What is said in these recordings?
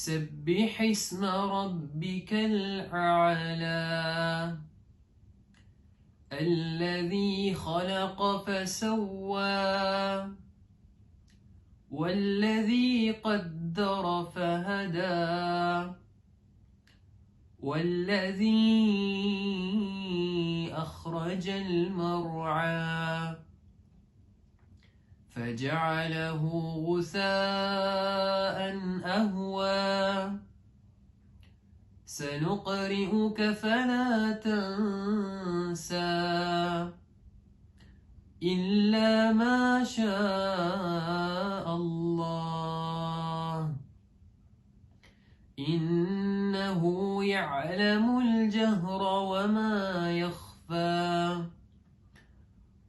سبح اسم ربك الأعلى. الذي خلق فسوى. والذي قدر فهدى. والذي أخرج المرعى. فجعله غثاء أهوى. سنقرئك فلا تنسى إلا ما شاء الله. إنه يعلم الجهر وما يخفى.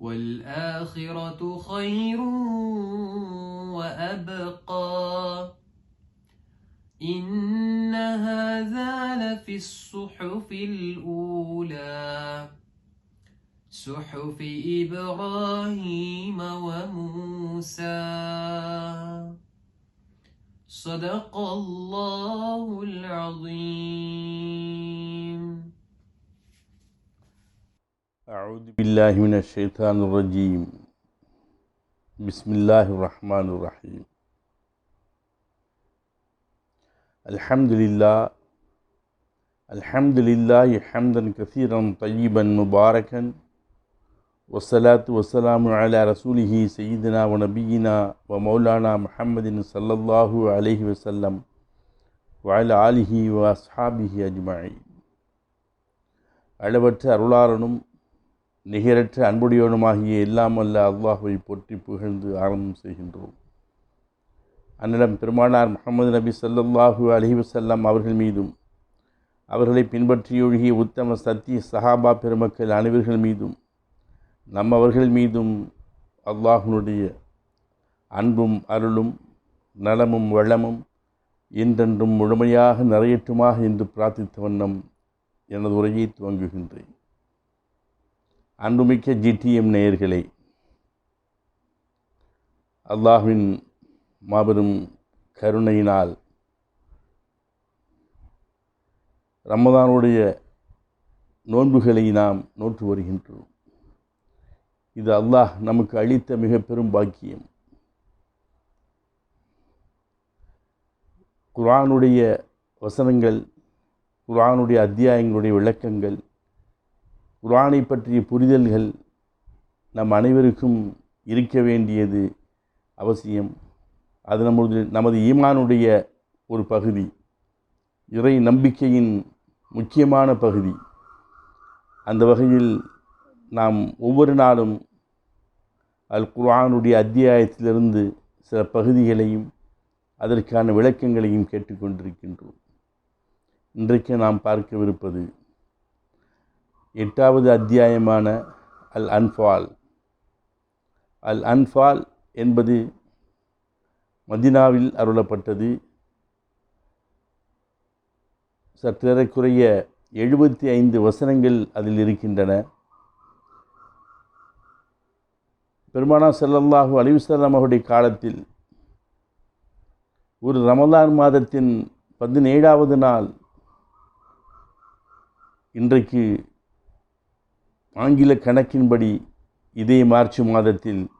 والآخرة خير وأبقى. إن هذا لفي الصحف الأولى. صحف إبراهيم وموسى. صدق الله العظيم. أعوذ بالله من الشيطان الرجيم بسم الله الرحمن الرحيم الحمد لله الحمد لله حمدا كثيرا طيبا مباركا والصلاة والسلام على رسوله سيدنا ونبينا ومولانا محمد صلى الله عليه وسلم وعلى آله وأصحابه أجمعين அளவற்ற அருளாளனும் நிகரற்ற அன்புடையவனுமாகிய இல்லாமல்ல அல்லாஹுவை போற்றி புகழ்ந்து ஆரம்பம் செய்கின்றோம். அன்னிடம் பெருமானார் முகமது நபி ஸல்லல்லாஹு அலைஹி வஸல்லம் அவர்கள் மீதும் அவர்களை பின்பற்றியொழுகிய உத்தம சத்திய சஹாபா பெருமக்கள் அனைவர்கள் மீதும் நம்மவர்கள் மீதும் அல்லாஹுனுடைய அன்பும் அருளும் நலமும் வளமும் என்றென்றும் முழுமையாக நிறையற்றுமாக என்று பிரார்த்தித்த வண்ணம் எனது உரையை துவங்குகின்றேன். அன்புமிக்க ஜிடிஎம் நேயர்களே அல்லாஹ்வின் மாபெரும் கருணையினால் ரமதானுடைய நோன்புகளை நாம் நோற்று வருகின்றோம். இது அல்லாஹ் நமக்கு அளித்த மிக பெரும் பாக்கியம். குரானுடைய வசனங்கள் குரானுடைய அத்தியாயங்களுடைய விளக்கங்கள் குரானை பற்றிய புரிதல்கள் நம் அனைவருக்கும் இருக்க வேண்டியது அவசியம். அது நமது நமது ஈமானுடைய ஒரு பகுதி. இறை நம்பிக்கையின் முக்கியமான பகுதி. அந்த வகையில் நாம் ஒவ்வொரு நாளும் அல் குரானுடைய அத்தியாயத்திலிருந்து சில பகுதிகளையும் அதற்கான விளக்கங்களையும் கேட்டுக்கொண்டிருக்கின்றோம். இன்றைக்கு நாம் பார்க்கவிருப்பது எட்டாவது அத்தியாயமான அல் அன்ஃபால். அல் அன்ஃபால் என்பது மதினாவில் அருளப்பட்டது. சற்றேறக்குறைய எழுபத்தி ஐந்து வசனங்கள் அதில் இருக்கின்றன. பெருமானா செல்லல்லாஹு அலிவுசல்லாம் அவருடைய காலத்தில் ஒரு ரமலான் மாதத்தின் பதினேழாவது நாள் இன்றைக்கு ஆங்கில கணக்கின்படி இதே மார்ச் மாதத்தில்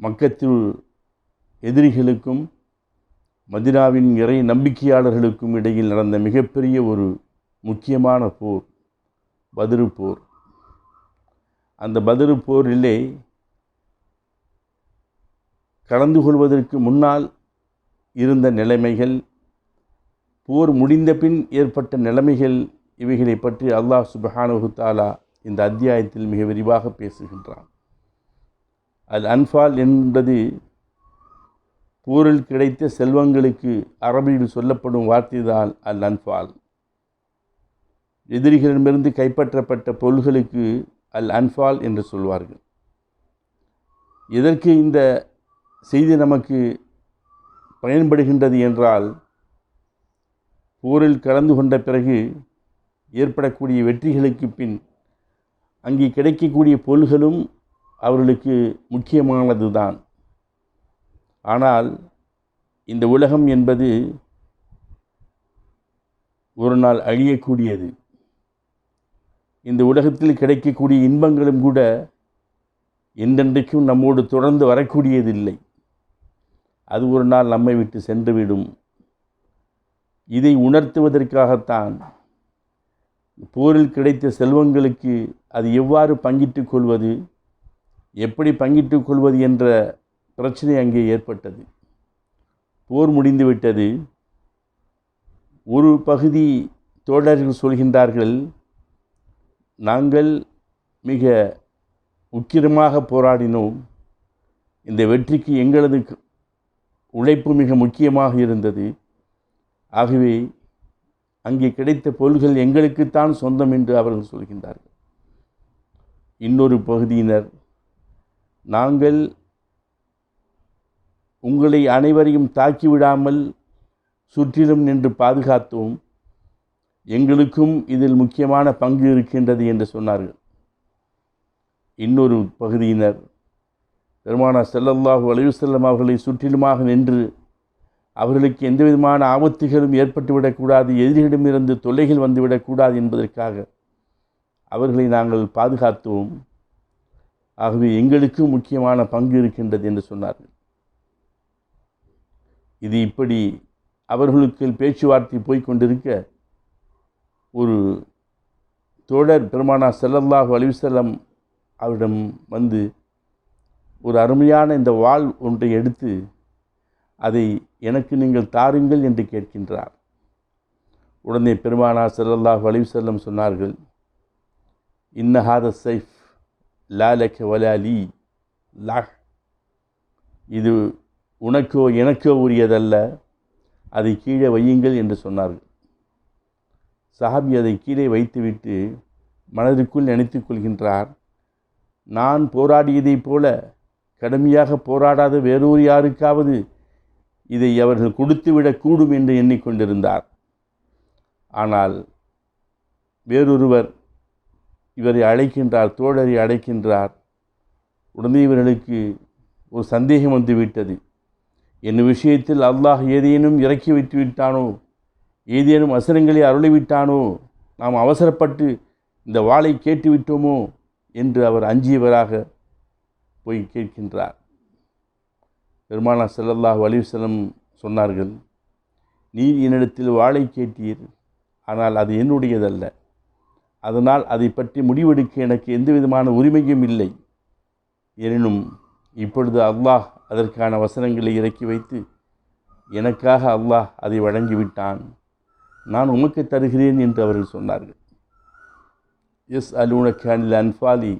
மக்கத்து எதிரிகளுக்கும் மதினாவின் இறை நம்பிக்கையாளர்களுக்கும் இடையில் நடந்த மிகப்பெரிய ஒரு முக்கியமான போர் பதிரு போர். அந்த பதிரு போரிலே கலந்து கொள்வதற்கு முன்னால் இருந்த நிலைமைகள் போர் முடிந்த பின் ஏற்பட்ட நிலைமைகள் இவைகளை பற்றி அல்லாஹ் சுபஹானுகுத்தாலா இந்த அத்தியாயத்தில் மிக விரிவாக பேசுகின்றான். அல் அன்ஃபால் என்பது போரில் கிடைத்த செல்வங்களுக்கு அரபியில் சொல்லப்படும் வார்த்தைதான் அல் அன்ஃபால். எதிரிகளிடமிருந்து கைப்பற்றப்பட்ட பொருள்களுக்கு அல் அன்ஃபால் என்று சொல்வார்கள். எதற்கு இந்த செய்தி நமக்கு பயன்படுகின்றது என்றால் போரில் கலந்து கொண்ட பிறகு ஏற்படக்கூடிய வெற்றிகளுக்கு பின் அங்கே கிடைக்கக்கூடிய பொருள்களும் அவர்களுக்கு முக்கியமானது தான் ஆனால் இந்த உலகம் என்பது ஒரு நாள் அழியக்கூடியது. இந்த உலகத்தில் கிடைக்கக்கூடிய இன்பங்களும் கூட என்றென்றைக்கும் நம்மோடு தொடர்ந்து வரக்கூடியதில்லை. அது ஒரு நாள் நம்மை விட்டு சென்றுவிடும் இதை உணர்த்துவதற்காகத்தான் போரில் கிடைத்த செல்வங்களுக்கு அது எவ்வாறு பங்கிட்டுக் கொள்வது எப்படி பங்கிட்டுக் கொள்வது என்ற பிரச்சனை அங்கே ஏற்பட்டது. போர் முடிந்துவிட்டது ஒரு பகுதி தோழர்கள் சொல்கின்றார்கள் நாங்கள் மிக உக்கிரமாக போராடினோம். இந்த வெற்றிக்கு எங்களது உழைப்பு மிக முக்கியமாக இருந்தது. ஆகவே அங்கே கிடைத்த பொருள்கள் எங்களுக்குத்தான் சொந்தம் என்று அவர்கள் சொல்கின்றார்கள். இன்னொரு பகுதியினர் நாங்கள் உங்களை அனைவரையும் தாக்கிவிடாமல் சுற்றிலும் நின்று பாதுகாத்தோம். எங்களுக்கும் இதில் முக்கியமான பங்கு இருக்கின்றது என்று சொன்னார்கள். இன்னொரு பகுதியினர் பெருமானா செல்லல்லாஹு அலையுசல்லம் அவர்களை சுற்றிலுமாக நின்று அவர்களுக்கு எந்த விதமான ஆபத்துகளும் ஏற்பட்டுவிடக்கூடாது எதிரிகளிடமிருந்து தொல்லைகள் வந்துவிடக்கூடாது என்பதற்காக அவர்களை நாங்கள் பாதுகாத்தோம். ஆகவே எங்களுக்கும் முக்கியமான பங்கு இருக்கின்றது என்று சொன்னார்கள். இது இப்படி அவர்களுக்கு பேச்சுவார்த்தை போய்கொண்டிருக்க ஒரு தோழர் பெருமானா செல்லல்லாஹு அலிவசல்லம் அவரிடம் வந்து ஒரு அருமையான இந்த வாள் ஒன்றை எடுத்து அதை எனக்கு நீங்கள் தாருங்கள் என்று கேட்கின்றார். உடனே பெருமானா வலிவு செல்லம் சொன்னார்கள் இன்னஹாத சைஃப் லாலக வலாலி லா இது உனக்கோ எனக்கோ உரியதல்ல அதை கீழே வையுங்கள் என்று சொன்னார்கள். சஹாபி அதை கீழே வைத்துவிட்டு மனதிற்குள் நினைத்து கொள்கின்றார் நான் போராடியதைப் போல கடுமையாக போராடாத வேறொரு யாருக்காவது இதை அவர்கள் கொடுத்துவிடக்கூடும் என்று எண்ணிக்கொண்டிருந்தார். ஆனால் வேறொருவர் இவரை அழைக்கின்றார் தோழரை அழைக்கின்றார். உடனே இவர்களுக்கு ஒரு சந்தேகம் வந்துவிட்டது. என் விஷயத்தில் அல்லாஹ் ஏதேனும் இறக்கி வைத்து விட்டானோ ஏதேனும் அசரங்களை அருளிவிட்டானோ நாம் அவசரப்பட்டு இந்த வாளை கேட்டுவிட்டோமோ? என்று அவர் அஞ்சியவராக போய் கேட்கின்றார். பெருமானா செல்லல்லாஹ் அலிவசலம் சொன்னார்கள் நீர் என்னிடத்தில் வாளை கேட்டீர் ஆனால் அது என்னுடையதல்ல. அதனால் அதை பற்றி முடிவெடுக்க எனக்கு எந்த விதமான உரிமையும் இல்லை. எனினும் இப்பொழுது அல்லாஹ் அதற்கான வசனங்களை இறக்கி வைத்து எனக்காக அல்லாஹ் அதை வழங்கிவிட்டான். நான் உமக்கு தருகிறேன் என்று அவர்கள் சொன்னார்கள். எஸ் அலூனக்கானில் அன்ஃபாலி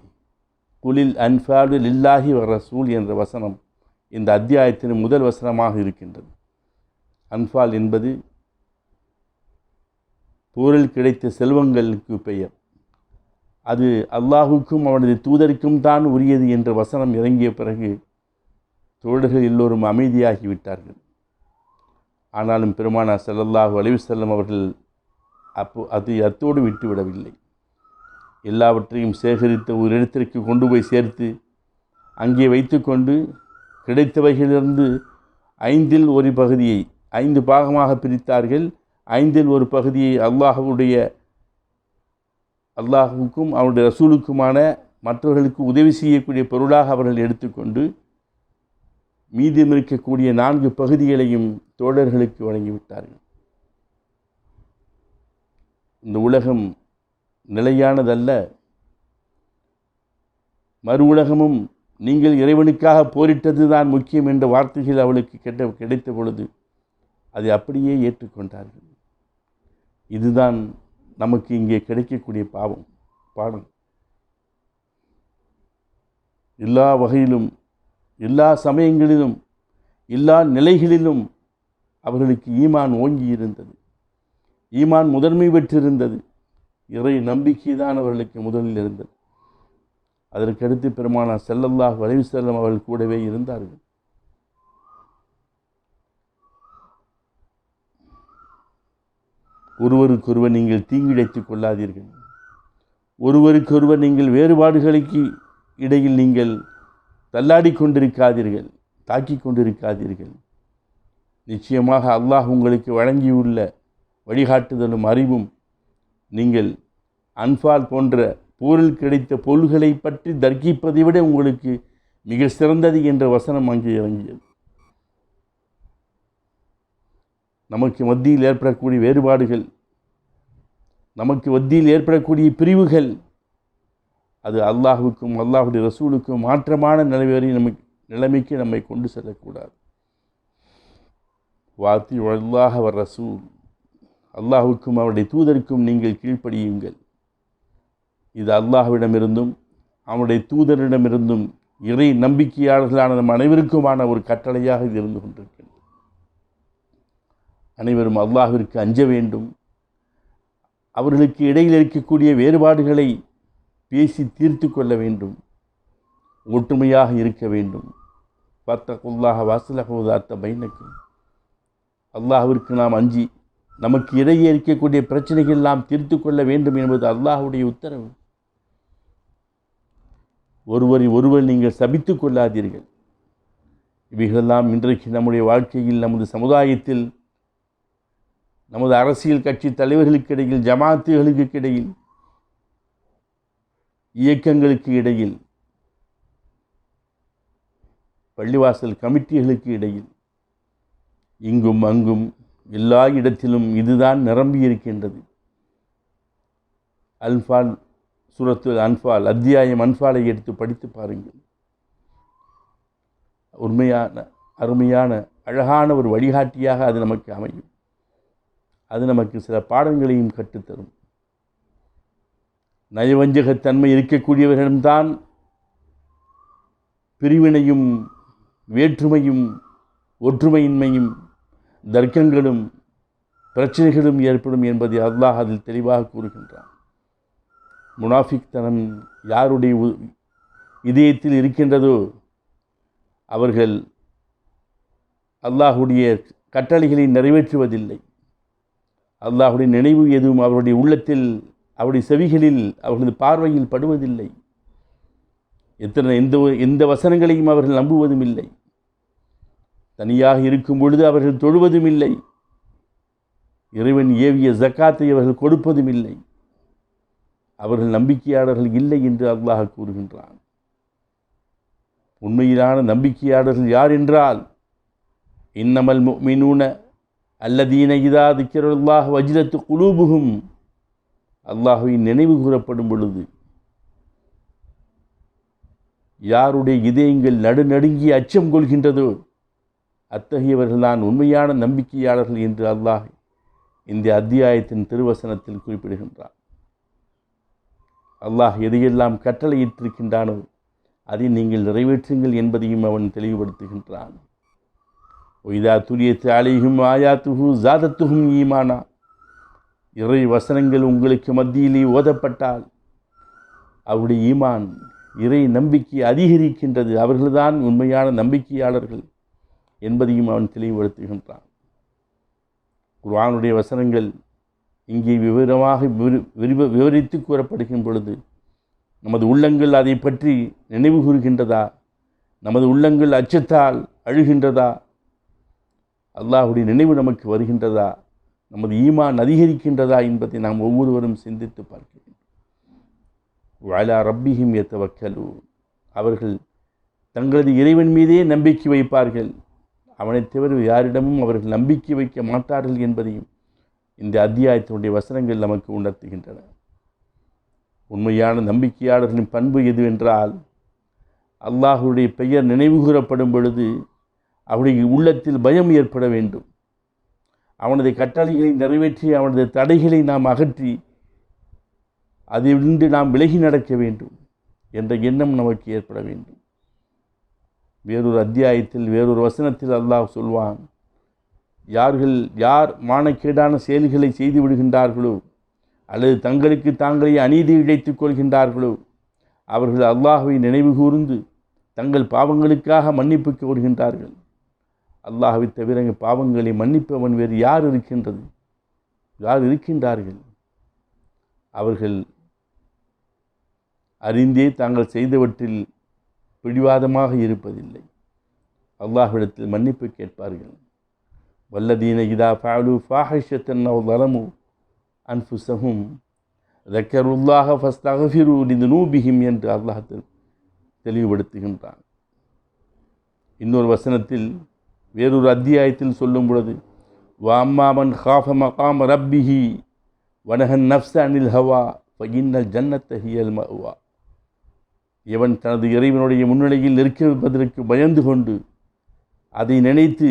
குலில் அன்ஃபாலு லில்லாஹி வ ரசூல் என்ற வசனம் இந்த அத்தியாயத்தின் முதல் வசனமாக இருக்கின்றது. அன்ஃபால் என்பது போரில் கிடைத்த செல்வங்களுக்கு பெயர். அது அல்லாஹுக்கும் அவனது தூதருக்கும் தான் உரியது என்ற வசனம் இறங்கிய பிறகு தோழர்கள் எல்லோரும் அமைதியாகிவிட்டார்கள் ஆனாலும் பெருமானா செல்லல்லாஹு செல்லும் அவர்கள் அப்போ அது அத்தோடு விட்டுவிடவில்லை எல்லாவற்றையும் சேகரித்த ஒரு இடத்திற்கு கொண்டு போய் சேர்த்து அங்கே வைத்துக்கொண்டு கிடைத்தவைகளிலிருந்து ஐந்தில் ஒரு பகுதியை ஐந்து பாகமாக பிரித்தார்கள். ஐந்தில் ஒரு பகுதியை அல்லாஹுடைய அல்லாஹுக்கும் அவருடைய ரசூலுக்குமான மற்றவர்களுக்கு உதவி செய்யக்கூடிய பொருளாக அவர்கள் எடுத்துக்கொண்டு மீதம் இருக்கக்கூடிய நான்கு பகுதிகளையும் தோழர்களுக்கு வழங்கிவிட்டார்கள். இந்த உலகம் நிலையானதல்ல. மறு உலகமும் நீங்கள் இறைவனுக்காக போரிட்டது தான் முக்கியம் என்ற வார்த்தைகள் அவளுக்கு கெட்ட கிடைத்த பொழுது அதை அப்படியே ஏற்றுக்கொண்டார்கள். இதுதான் நமக்கு இங்கே கிடைக்கக்கூடிய பாவம் பாடம். எல்லா வகையிலும் எல்லா சமயங்களிலும் எல்லா நிலைகளிலும் அவர்களுக்கு ஈமான் ஓங்கி இருந்தது ஈமான் முதன்மை பெற்றிருந்தது. இறை நம்பிக்கை தான் அவர்களுக்கு முதலில் இருந்தது. அதற்கடுத்து பெருமானார் செல்லல்லாஹ் வலைவு செல்லம் அவர்கள் கூடவே இருந்தார்கள். ஒருவருக்கொருவர் நீங்கள் தீங்கிழைத்துக் கொள்ளாதீர்கள். ஒருவருக்கொருவர் நீங்கள் வேறுபாடுகளுக்கு இடையில் நீங்கள் தள்ளாடி கொண்டிருக்காதீர்கள் தாக்கி கொண்டிருக்காதீர்கள். நிச்சயமாக அல்லாஹ் உங்களுக்கு வழங்கியுள்ள வழிகாட்டுதலும் அறிவும் நீங்கள் அன்பால் போன்ற போரில் கிடைத்த பொருள்களை பற்றி தர்க்கிப்பதை விட உங்களுக்கு மிக சிறந்தது என்ற வசனம் அங்கே இறங்கியது. நமக்கு மத்தியில் ஏற்படக்கூடிய வேறுபாடுகள் நமக்கு மத்தியில் ஏற்படக்கூடிய பிரிவுகள் அது அல்லாஹுக்கும் அல்லாஹுடைய ரசூலுக்கும் மாற்றமான நிலைவரை நமக்கு நிலைமைக்கு நம்மை கொண்டு செல்லக்கூடாது. வாத்தி அல்லாஹ் அவர் ரசூல் அல்லாஹுக்கும் அவருடைய தூதருக்கும் நீங்கள் கீழ்ப்படியுங்கள். இது அல்லாஹ்விடமிருந்தும் அவனுடைய தூதரிடமிருந்தும் இறை நம்பிக்கையாளர்களான நம் அனைவருக்குமான ஒரு கட்டளையாக இது இருந்து கொண்டிருக்கின்றது. அனைவரும் அல்லாஹிற்கு அஞ்ச வேண்டும். அவர்களுக்கு இடையில் இருக்கக்கூடிய வேறுபாடுகளை பேசி தீர்த்து கொள்ள வேண்டும். ஒற்றுமையாக இருக்க வேண்டும். பத்தகுல்லாக வாசலகுதாத்த பைனக்கும். அல்லாஹிற்கு நாம் அஞ்சி நமக்கு இடையே இருக்கக்கூடிய பிரச்சனைகள் நாம் தீர்த்து கொள்ள வேண்டும் என்பது அல்லாஹுடைய உத்தரவு. ஒருவரை ஒருவர் நீங்கள் சபித்து கொள்ளாதீர்கள். இவைகளெல்லாம் இன்றைக்கு நம்முடைய வாழ்க்கையில் நமது சமுதாயத்தில் நமது அரசியல் கட்சி தலைவர்களுக்கு இடையில் ஜமாத்துகளுக்கு இடையில் இயக்கங்களுக்கு இடையில் பள்ளிவாசல் கமிட்டிகளுக்கு இடையில் இங்கும் அங்கும் எல்லா இடத்திலும் இதுதான் நிரம்பி இருக்கின்றது அன்பால் சூரத்து அன்பால் அத்தியாயம் அன்பாலை எடுத்து படித்து பாருங்கள். உண்மையான அருமையான அழகான ஒரு வழிகாட்டியாக அது நமக்கு அமையும். அது நமக்கு சில பாடங்களையும் கற்றுத்தரும். நயவஞ்சகத்தன்மை இருக்கக்கூடியவர்களிடம்தான் பிரிவினையும் வேற்றுமையும் ஒற்றுமையின்மையும் தர்க்கங்களும் பிரச்சனைகளும் ஏற்படும் என்பதை அல்லாஹ் அதில் தெளிவாக கூறுகின்றான். முனாஃபிக் தனம் யாருடைய உ- இதயத்தில் இருக்கின்றதோ அவர்கள் அல்லாஹுடைய கட்டளைகளை நிறைவேற்றுவதில்லை. அல்லாஹுடைய நினைவு எதுவும் அவருடைய உள்ளத்தில் அவருடைய செவிகளில் அவர்களது பார்வையில் படுவதில்லை. எத்தனை எந்த எந்த வசனங்களையும் அவர்கள் நம்புவதும் இல்லை தனியாக இருக்கும் பொழுது அவர்கள் தொழுவதும் இல்லை இறைவன் ஏவிய ஜக்காத்தை அவர்கள் கொடுப்பதும் இல்லை அவர்கள் நம்பிக்கையாளர்கள் இல்லை என்று அல்லாஹ் கூறுகின்றான். உண்மையிலான நம்பிக்கையாளர்கள் யார் என்றால் இன்னமல் மினூன அல்லதீன இதா திக்கருல்லாஹ் வஜ்ரத்து குலூபுகும் அல்லாஹுவின் நினைவு கூறப்படும் பொழுது யாருடைய இதயங்கள் நடுநடுங்கி அச்சம் கொள்கின்றதோ அத்தகையவர்கள்தான் உண்மையான நம்பிக்கையாளர்கள் என்று அல்லாஹ் இந்த அத்தியாயத்தின் திருவசனத்தில் குறிப்பிடுகின்றார் அல்லாஹ் எதையெல்லாம் கட்டளையிட்டிருக்கின்றானோ அதை நீங்கள் நிறைவேற்றுங்கள் என்பதையும் அவன் தெளிவுபடுத்துகின்றான். ஒய்தா துரியத்து அலையும் ஆயாத்துகு ஜாதத்துகும் ஈமானா இறை வசனங்கள் உங்களுக்கு மத்தியிலே ஓதப்பட்டால் அவருடைய ஈமான் இறை நம்பிக்கை அதிகரிக்கின்றது. அவர்கள்தான் உண்மையான நம்பிக்கையாளர்கள் என்பதையும் அவன் தெளிவுபடுத்துகின்றான். குர்வானுடைய வசனங்கள் இங்கே விவரமாக விவரி- விவரித்து கூறப்படுகின்ற பொழுது நமது உள்ளங்கள் அதை பற்றி நினைவு கூறுகின்றதா? நமது உள்ளங்கள் அச்சத்தால் அழுகின்றதா? அல்லாஹுடைய நினைவு நமக்கு வருகின்றதா? நமது ஈமான் அதிகரிக்கின்றதா என்பதை நாம் ஒவ்வொருவரும் சிந்தித்து பார்க்க வேண்டும் வாலா ரப்பிஹிம் எத்தவக்கலு அவர்கள் தங்களது இறைவன் மீதே நம்பிக்கை வைப்பார்கள். அவனைத் தவிர யாரிடமும் அவர்கள் நம்பிக்கை வைக்க மாட்டார்கள் என்பதையும் இந்த அத்தியாயத்தினுடைய வசனங்கள் நமக்கு உணர்த்துகின்றன. உண்மையான நம்பிக்கையாளர்களின் பண்பு எதுவென்றால் அல்லாஹுடைய பெயர் நினைவுகூரப்படும் பொழுது அவருடைய உள்ளத்தில் பயம் ஏற்பட வேண்டும். அவனது கட்டளைகளை நிறைவேற்றி அவனது தடைகளை நாம் அகற்றி அதிலிருந்து நாம் விலகி நடக்க வேண்டும் என்ற எண்ணம் நமக்கு ஏற்பட வேண்டும். வேறொரு அத்தியாயத்தில் வேறொரு வசனத்தில் அல்லாஹ் சொல்வான் யார்கள் யார் மானக்கேடான செயல்களை செய்து விடுகின்றார்களோ அல்லது தங்களுக்கு தாங்களே அநீதி இழைத்துக் கொள்கின்றார்களோ அவர்கள் அல்லாஹுவை நினைவு கூர்ந்து தங்கள் பாவங்களுக்காக மன்னிப்பு கோருகின்றார்கள். அல்லாஹுவை தவிர பாவங்களை மன்னிப்பவன் வேறு யார் இருக்கின்றது? யார் இருக்கின்றார்கள்? அவர்கள் அறிந்தே தாங்கள் செய்தவற்றில் பிடிவாதமாக இருப்பதில்லை. அல்லாஹ்விடத்தில் மன்னிப்பு கேட்பார்கள். வல்லதீன இதா ஃபாலு ஃபாஹிஷத்தன் தலமு அன்ஃபுசஹும் ரக்கருல்லாக ஃபஸ்தகஃபிரு நூபிஹிம் என்று அல்லாஹ் தெளிவுபடுத்துகின்றான். இன்னொரு வசனத்தில் வேறொரு அத்தியாயத்தில் சொல்லும் பொழுது வாம்மாமன் ஹாஃப மகாம் ரப்பிஹி வனஹன் நப்ச அனில் ஹவா ஃபகின்னல் ஜன்னத்த ஹியல் மவா எவன் தனது இறைவனுடைய முன்னிலையில் இருப்பதற்கு பயந்து கொண்டு அதை நினைத்து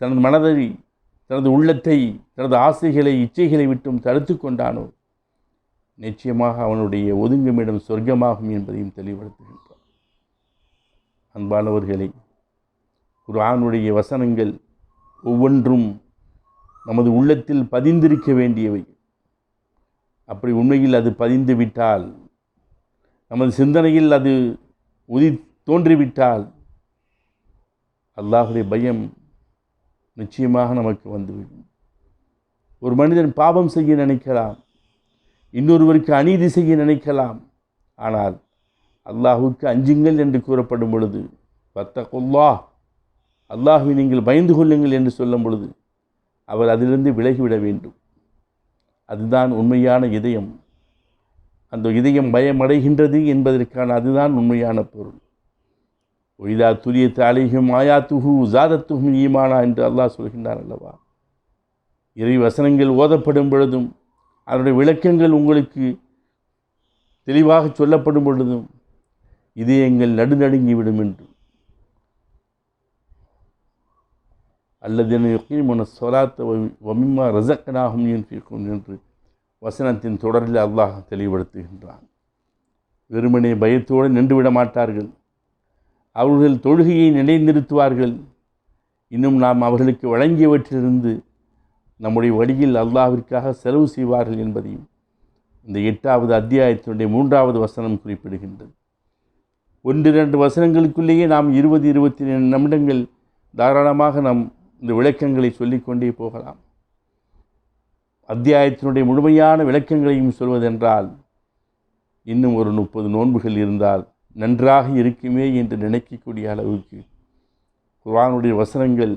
தனது மனதை தனது உள்ளத்தை தனது ஆசைகளை இச்சைகளை விட்டும் தடுத்து கொண்டானோ? நிச்சயமாக அவனுடைய ஒதுங்குமிடம் சொர்க்கமாகும் என்பதையும் தெளிவுபடுத்துகின்றார் அன்பானவர்களே குர்ஆனுடைய வசனங்கள் ஒவ்வொன்றும் நமது உள்ளத்தில் பதிந்திருக்க வேண்டியவை. அப்படி உண்மையில் அது பதிந்துவிட்டால் நமது சிந்தனையில் அது உதி தோன்றிவிட்டால் அல்லாஹுடைய பயம் நிச்சயமாக நமக்கு வந்துவிடும். ஒரு மனிதன் பாவம் செய்ய நினைக்கலாம். இன்னொருவருக்கு அநீதி செய்ய நினைக்கலாம். ஆனால் அல்லாஹுக்கு அஞ்சுங்கள் என்று கூறப்படும் பொழுது பத்த கொல்லா அல்லாஹுவை நீங்கள் பயந்து கொள்ளுங்கள் என்று சொல்லும் பொழுது அவர் அதிலிருந்து விலகிவிட வேண்டும். அதுதான் உண்மையான இதயம். அந்த இதயம் பயமடைகின்றது என்பதற்கான அதுதான் உண்மையான பொருள். ஒய்தா துரிய தாலிகும் ஆயாத்துஹு ஜாதத்துகும் ஈமானா என்று அல்லாஹ் சொல்கின்றார் அல்லவா? இறை வசனங்கள் ஓதப்படும் பொழுதும் அதனுடைய விளக்கங்கள் உங்களுக்கு தெளிவாக சொல்லப்படும் பொழுதும் இதயங்கள் நடுநடுங்கிவிடும் என்று. அல்லது யுக்கீமுன சொலாத்த வமிமா ரசக்கனாகும் என்று வசனத்தின் தொடரில் அல்லாஹ் தெளிவுபடுத்துகின்றான். வெறுமனே பயத்தோடு நின்றுவிட மாட்டார்கள். அவர்கள் தொழுகையை நிலைநிறுத்துவார்கள். இன்னும் நாம் அவர்களுக்கு வழங்கியவற்றிலிருந்து நம்முடைய வழியில் அல்லாவிற்காக செலவு செய்வார்கள் என்பதையும் இந்த எட்டாவது அத்தியாயத்தினுடைய மூன்றாவது வசனம் குறிப்பிடுகின்றது. ஒன்று இரண்டு வசனங்களுக்குள்ளேயே நாம் இருபது இருபத்தி ரெண்டு நிமிடங்கள் தாராளமாக நாம் இந்த விளக்கங்களை சொல்லிக்கொண்டே போகலாம். அத்தியாயத்தினுடைய முழுமையான விளக்கங்களையும் சொல்வதென்றால் இன்னும் ஒரு முப்பது நோன்புகள் இருந்தால் நன்றாக இருக்குமே என்று நினைக்கக்கூடிய அளவுக்கு குர்ஆனுடைய வசனங்கள்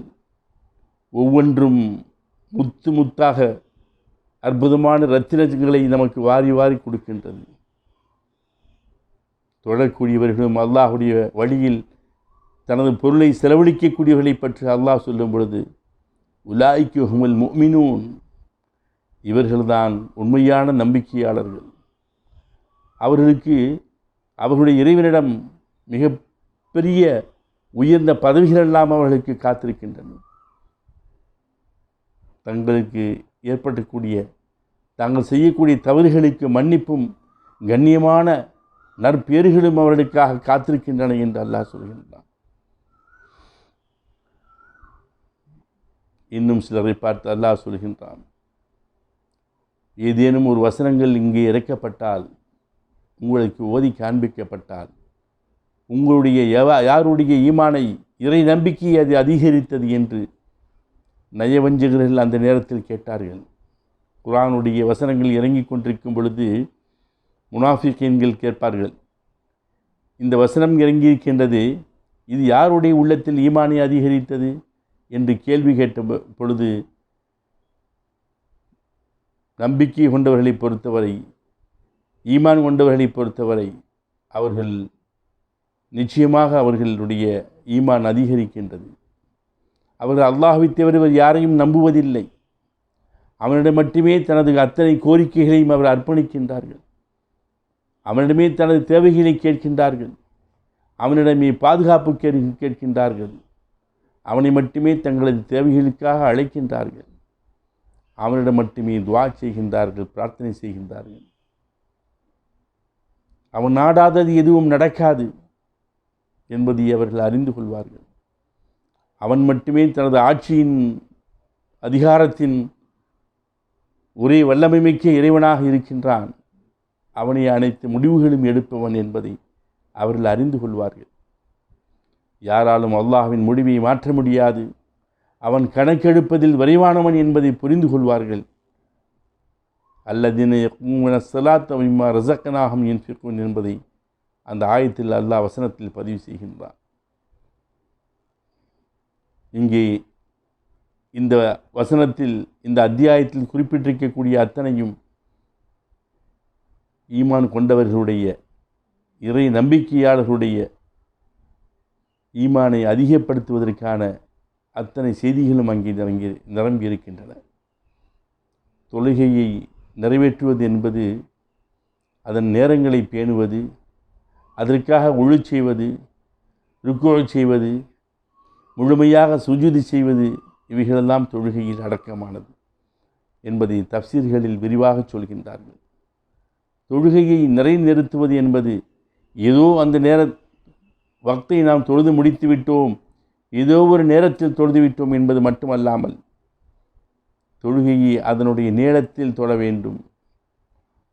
ஒவ்வொன்றும் முத்து முத்தாக அற்புதமான ரத்தினங்களை நமக்கு வாரி வாரி கொடுக்கின்றது. தொடரக்கூடியவர்களும் அல்லாஹுடைய வழியில் தனது பொருளை செலவழிக்கக்கூடியவர்களை பற்றி அல்லாஹ் சொல்லும் பொழுது உலாய்க்கு ஹுமல் முமினூன் இவர்கள்தான் உண்மையான நம்பிக்கையாளர்கள். அவர்களுக்கு அவர்களுடைய இறைவனிடம் மிக பெரிய உயர்ந்த பதவிகள் எல்லாம் அவர்களுக்கு காத்திருக்கின்றன. தங்களுக்கு ஏற்பட்டக்கூடிய தாங்கள் செய்யக்கூடிய தவறுகளுக்கு மன்னிப்பும் கண்ணியமான நற்பேறுகளும் அவர்களுக்காக காத்திருக்கின்றன என்று அல்லாஹ் சொல்கின்றான். இன்னும் சிலரை பார்த்து அல்லாஹ் சொல்கின்றான். ஏதேனும் ஒரு வசனங்கள் இங்கே இறக்கப்பட்டால் உங்களுக்கு ஓதி காண்பிக்கப்பட்டால் உங்களுடைய எவ யாருடைய ஈமானை இறை நம்பிக்கை அது அதிகரித்தது என்று நயவஞ்சகர்கள் அந்த நேரத்தில் கேட்டார்கள். குரானுடைய வசனங்கள் இறங்கி கொண்டிருக்கும் பொழுது முனாஃபிகீன்கள் கேட்பார்கள். இந்த வசனம் இறங்கியிருக்கின்றது இது யாருடைய உள்ளத்தில் ஈமானை அதிகரித்தது என்று கேள்வி கேட்ட பொழுது நம்பிக்கை கொண்டவர்களை பொறுத்தவரை ஈமான் கொண்டவர்களை பொறுத்தவரை அவர்கள் நிச்சயமாக அவர்களுடைய ஈமான் அதிகரிக்கின்றது. அவர்கள் அல்லாஹ்வை தவிர இவர் யாரையும் நம்புவதில்லை. அவனிடம் மட்டுமே தனது அத்தனை கோரிக்கைகளையும் அவர் அர்ப்பணிக்கின்றார்கள். அவனிடமே தனது தேவைகளை கேட்கின்றார்கள். அவனிடமே பாதுகாப்பு கேட்கின்றார்கள். அவனை மட்டுமே தங்களது தேவைகளுக்காக அழைக்கின்றார்கள். அவனிடம் மட்டுமே துவா செய்கின்றார்கள் பிரார்த்தனை செய்கின்றார்கள். அவன் நாடாதது எதுவும் நடக்காது என்பதை அவர்கள் அறிந்து கொள்வார்கள். அவன் மட்டுமே தனது ஆட்சியின் அதிகாரத்தின் ஒரே வல்லமைமிக்க இறைவனாக இருக்கின்றான். அவனை அனைத்து முடிவுகளும் எடுப்பவன் என்பதை அவர்கள் அறிந்து கொள்வார்கள். யாராலும் அல்லாஹ்வின் முடிவை மாற்ற முடியாது. அவன் கணக்கெடுப்பதில் விரைவானவன் என்பதை புரிந்து கொள்வார்கள். அல்லதின சலாத் அமிமா ரசக்கனாகம் என்பிக்கும் என்பதை அந்த ஆயத்தில் அல்லாஹ் வசனத்தில் பதிவு செய்கின்றான். இங்கே இந்த வசனத்தில் இந்த அத்தியாயத்தில் குறிப்பிட்டிருக்கக்கூடிய அத்தனையும் ஈமான் கொண்டவர்களுடைய இறை நம்பிக்கையாளர்களுடைய ஈமானை அதிகப்படுத்துவதற்கான அத்தனை செய்திகளும் அங்கே நிரம்பி நிரம்பி இருக்கின்றன. தொழுகையை நிறைவேற்றுவது என்பது அதன் நேரங்களை பேணுவது அதற்காக ஒழு செய்வது ருக்கோழ் செய்வது முழுமையாக சுஜுதி செய்வது இவைகளெல்லாம் தொழுகையில் அடக்கமானது என்பதை தப்சீர்களில் விரிவாக சொல்கின்றார்கள். தொழுகையை நிறைநிறுத்துவது என்பது ஏதோ அந்த நேர வக்தை நாம் தொழுது முடித்து விட்டோம் ஏதோ ஒரு நேரத்தில் தொழுது விட்டோம் என்பது மட்டுமல்லாமல் தொழுகையை அதனுடைய நீளத்தில் தொழ வேண்டும்.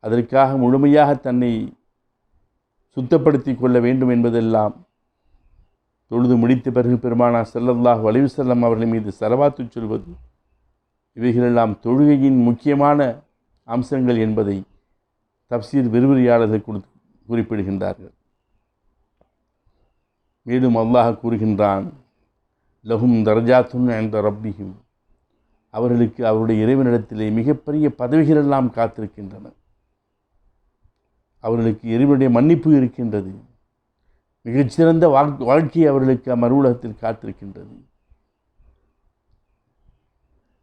அதற்காக முழுமையாக தன்னை சுத்தப்படுத்தி கொள்ள வேண்டும் என்பதெல்லாம் தொழுது முடித்த பிறகு பெருமானா செல்லல்லாஹ் அலைஹி வஸல்லம் அவர்கள் மீது செலவாத்து சொல்வது இவைகளெல்லாம் தொழுகையின் முக்கியமான அம்சங்கள் என்பதை தப்சீர் விரிவுரையாளர்கள் கொடுத்து குறிப்பிடுகின்றார்கள். மேலும் அல்லாஹ் கூறுகின்றான் லஹும் தர்ஜாத்துன் என்ற ரப்பியும் அவர்களுக்கு அவருடைய இறைவனிடத்திலே மிகப்பெரிய பதவிகளெல்லாம் காத்திருக்கின்றன. அவர்களுக்கு இறைவனுடைய மன்னிப்பு இருக்கின்றது. மிகச்சிறந்த வாழ் வாழ்க்கை அவர்களுக்கு மறுவுலகத்தில் காத்திருக்கின்றது.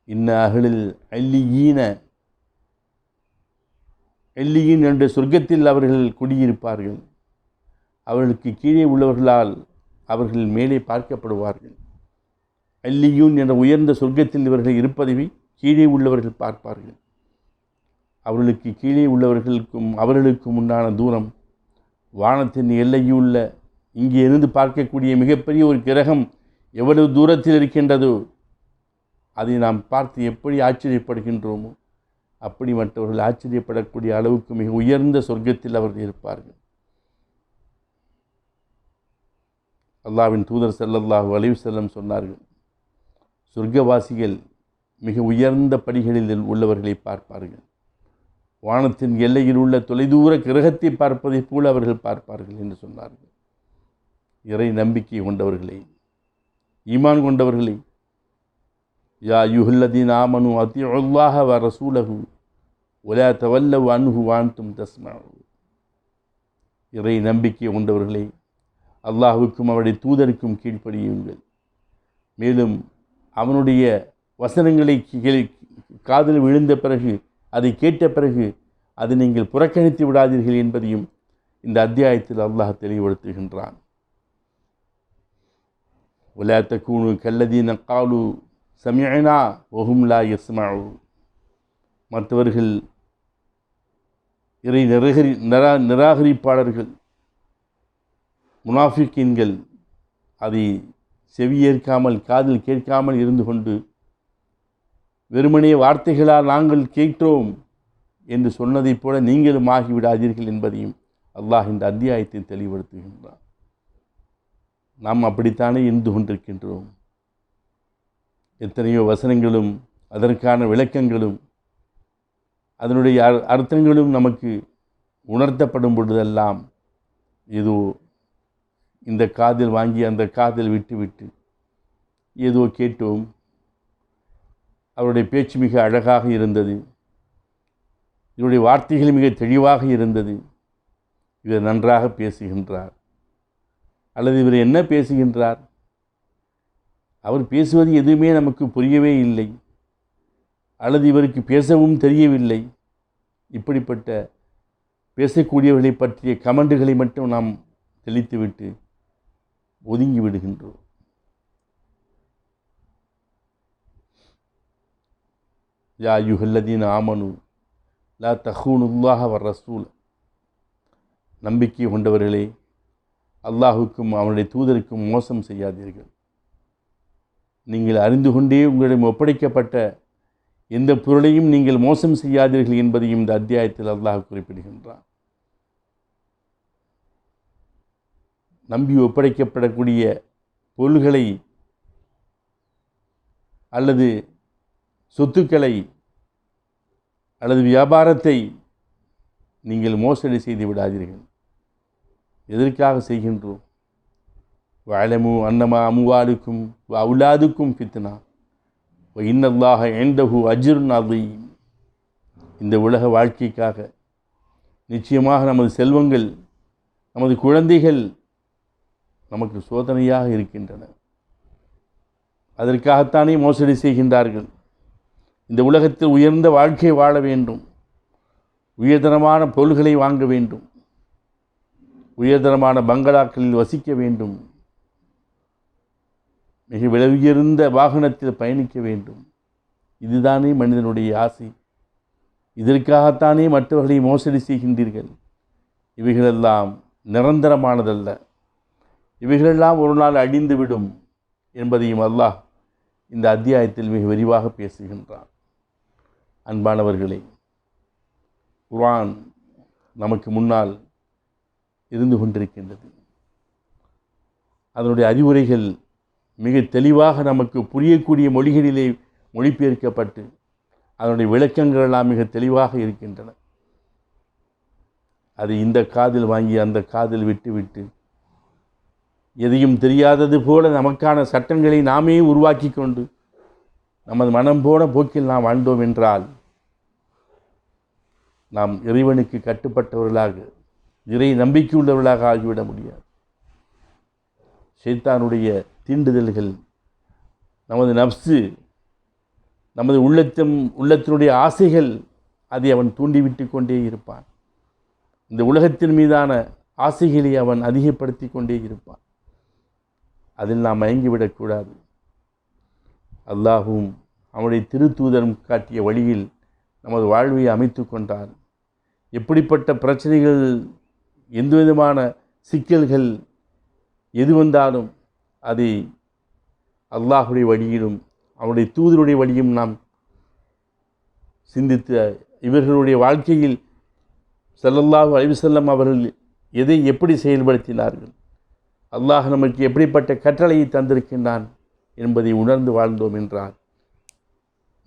இன்ன அகலில் அல்லியீன எல்லியின் என்ற சொர்க்கத்தில் அவர்கள் குடியிருப்பார்கள். அவர்களுக்கு கீழே உள்ளவர்களால் அவர்கள் மேலே பார்க்கப்படுவார்கள். அல்லியூன் என்ற உயர்ந்த சொர்க்கத்தில் இவர்கள் இருப்பதை கீழே உள்ளவர்கள் பார்ப்பார்கள். அவர்களுக்கு கீழே உள்ளவர்களுக்கும் அவர்களுக்கும் உண்டான தூரம் வானத்தின் எல்லையுள்ள இங்கே இருந்து பார்க்கக்கூடிய மிகப்பெரிய ஒரு கிரகம் எவ்வளவு தூரத்தில் இருக்கின்றதோ அதை நாம் பார்த்து எப்படி ஆச்சரியப்படுகின்றோமோ அப்படி மற்றவர்கள் ஆச்சரியப்படக்கூடிய அளவுக்கு மிக உயர்ந்த சொர்க்கத்தில் அவர்கள் இருப்பார்கள். அல்லாவின் தூதர் செல்லல்லாஹு அலிவ் செல்லம் சொன்னார்கள் சொர்க்கவாசிகள் மிக உயர்ந்த படிகளில் உள்ளவர்களை பார்ப்பார்கள் வானத்தின் எல்லையில் உள்ள தொலைதூர கிரகத்தை பார்ப்பதைப் போல அவர்கள் பார்ப்பார்கள் என்று சொன்னார்கள். இறை நம்பிக்கை கொண்டவர்களை ஈமான் கொண்டவர்களை யா யுஹல்லதீன் ஆமனு அத்தியுல்லாஹ வ ரசூலகு ஒலா தவல்ல அன்ஹு வான்தும் தஸ்மஉ இறை நம்பிக்கை கொண்டவர்களே அல்லாஹுக்கும் அவருடைய தூதருக்கும் கீழ்ப்படியுங்கள். மேலும் அவனுடைய வசனங்களை காதில் விழுந்த பிறகு அதை கேட்ட பிறகு அதை நீங்கள் புறக்கணித்து விடாதீர்கள் என்பதையும் இந்த அத்தியாயத்தில் அல்லாஹ் தெளிவுபடுத்துகின்றான். உலா தக்கூனு கல்லதி நக்காலு சமியனா ஒஹும்லா எஸ்மாவு மற்றவர்கள் இறை நிராகரி நிரா நிராகரிப்பாளர்கள் முனாஃபிக்கின்கள் அதை செவியேற்காமல் காதில் கேட்காமல் இருந்து கொண்டு வெறுமனே வார்த்தைகளால் நாங்கள் கேட்டோம் என்று சொன்னதைப் போல நீங்களும் ஆகிவிடாதீர்கள் என்பதையும் அல்லாஹ் இந்த அத்தியாயத்தை தெளிவுபடுத்துகின்றான். நாம் அப்படித்தானே இருந்து கொண்டிருக்கின்றோம். எத்தனையோ வசனங்களும் அதற்கான விளக்கங்களும் அதனுடைய அர்த்தங்களும் நமக்கு உணர்த்தப்படும் பொழுதெல்லாம் ஏதோ இந்த காதில் வாங்கி அந்த காதில் விட்டுவிட்டு ஏதோ கேட்டோம். அவருடைய பேச்சு மிக அழகாக இருந்தது. இவருடைய வார்த்தைகள் மிக தெளிவாக இருந்தது. இவர் நன்றாக பேசுகின்றார். அல்லது இவர் என்ன பேசுகின்றார்? அவர் பேசுவது எதுவுமே நமக்கு புரியவே இல்லை. அல்லது இவருக்கு பேசவும் தெரியவில்லை. இப்படிப்பட்ட பேசக்கூடியவர்களை பற்றிய கமெண்டுகளை மட்டும் நாம் தெளித்துவிட்டு ஒதுங்கி விடுகின்றோம். யா யுஹல்லதீன் ஆமனு லா தஹூனுல்லாஹ வர் ரசூல். நம்பிக்கை கொண்டவர்களே அல்லாஹுக்கும் அவனுடைய தூதருக்கும் மோசம் செய்யாதீர்கள். நீங்கள் அறிந்து கொண்டே உங்களிடம் ஒப்படைக்கப்பட்ட எந்த பொருளையும் நீங்கள் மோசம் செய்யாதீர்கள் என்பதையும் இந்த அத்தியாயத்தில் அல்லாஹ் குறிப்பிடுகின்றான். நம்பி ஒப்படைக்கப்படக்கூடிய பொருள்களை அல்லது சொத்துக்களை அல்லது வியாபாரத்தை நீங்கள் மோசடி செய்து விடாதீர்கள். எதற்காக செய்கின்றோம்? வாழமு அன்னமா அமுவாருக்கும் அவுலாதுக்கும் ஃபித்னா. இன்னல்லாக எண்டஹு அஜுர் அதீம் இந்த உலக வாழ்க்கைக்காக நிச்சயமாக நமது செல்வங்கள் நமது குழந்தைகள் நமக்கு சோதனையாக இருக்கின்றன. அதற்காகத்தானே மோசடி செய்கின்றார்கள். இந்த உலகத்தில் உயர்ந்த வாழ்க்கை வாழ வேண்டும். உயர்தரமான பொருள்களை வாங்க வேண்டும். உயர்தரமான பங்களாக்களில் வசிக்க வேண்டும். மிக விலை உயர்ந்த வாகனத்தில் பயணிக்க வேண்டும். இதுதானே மனிதனுடைய ஆசை. இதற்காகத்தானே மற்றவர்களை மோசடி செய்கின்றீர்கள். இவைகளெல்லாம் நிரந்தரமானதல்ல. இவைகளெல்லாம் ஒரு நாள் அழிந்துவிடும் என்பதையும் அல்லாஹ் இந்த அத்தியாயத்தில் மிக விரிவாக பேசுகின்றான். அன்பானவர்களே குரான் நமக்கு முன்னால் இருந்து கொண்டிருக்கின்றது. அதனுடைய அறிவுரைகள் மிக தெளிவாக நமக்கு புரியக்கூடிய மொழிகளிலே மொழிபெயர்க்கப்பட்டு அதனுடைய விளக்கங்கள் எல்லாம் மிக தெளிவாக இருக்கின்றன. அது இந்த காதில் வாங்கி அந்த காதில் விட்டுவிட்டு எதையும் தெரியாதது போல நமக்கான சட்டங்களை நாமே உருவாக்கி கொண்டு நமது மனம் போன போக்கில் நாம் வாழ்ந்தோம் என்றால் நாம் இறைவனுக்கு கட்டுப்பட்டவர்களாக இறை நம்பிக்கையுள்ளவர்களாக ஆகிவிட முடியாது. சைத்தானுடைய தீண்டுதல்கள் நமது நப்சு நமது உள்ளத்தம் உள்ளத்தினுடைய ஆசைகள் அதை அவன் தூண்டிவிட்டு கொண்டே இருப்பான். இந்த உலகத்தின் மீதான ஆசைகளை அவன் அதிகப்படுத்தி கொண்டே இருப்பான். அதில் நாம் மயங்கிவிடக்கூடாது. அல்லாஹும் அவனுடைய திருத்தூதரும் காட்டிய வழியில் நமது வாழ்வை அமைத்து கொண்டார் எப்படிப்பட்ட பிரச்சனைகள் எந்த விதமான சிக்கல்கள் எது வந்தாலும் அதை அல்லாஹுடைய வழியிலும் அவனுடைய தூதருடைய வழியும் நாம் சிந்தித்து இவர்களுடைய வாழ்க்கையில் செல்லல்லாஹு அழிவு செல்லம் அவர்கள் எதை எப்படி செயல்படுத்தினார்கள்? அல்லாஹ் நமக்கு எப்படிப்பட்ட கட்டளையை தந்திருக்கின்றான் என்பதை உணர்ந்து வாழ்ந்தோம் என்றார்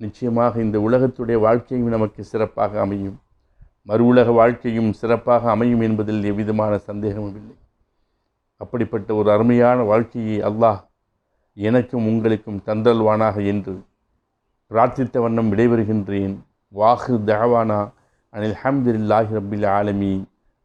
நிச்சயமாக இந்த உலகத்துடைய வாழ்க்கையும் நமக்கு சிறப்பாக அமையும். மறு உலக வாழ்க்கையும் சிறப்பாக அமையும் என்பதில் எவ்விதமான சந்தேகமும் இல்லை. அப்படிப்பட்ட ஒரு அருமையான வாழ்க்கையை அல்லாஹ் எனக்கும் உங்களுக்கும் தந்தல்வானாக என்று பிரார்த்தித்த வண்ணம் விடைபெறுகின்றேன். வாஹு தஹவானா அனில் ஹம்துலில்லாஹி ரபில் ஆலமீன்.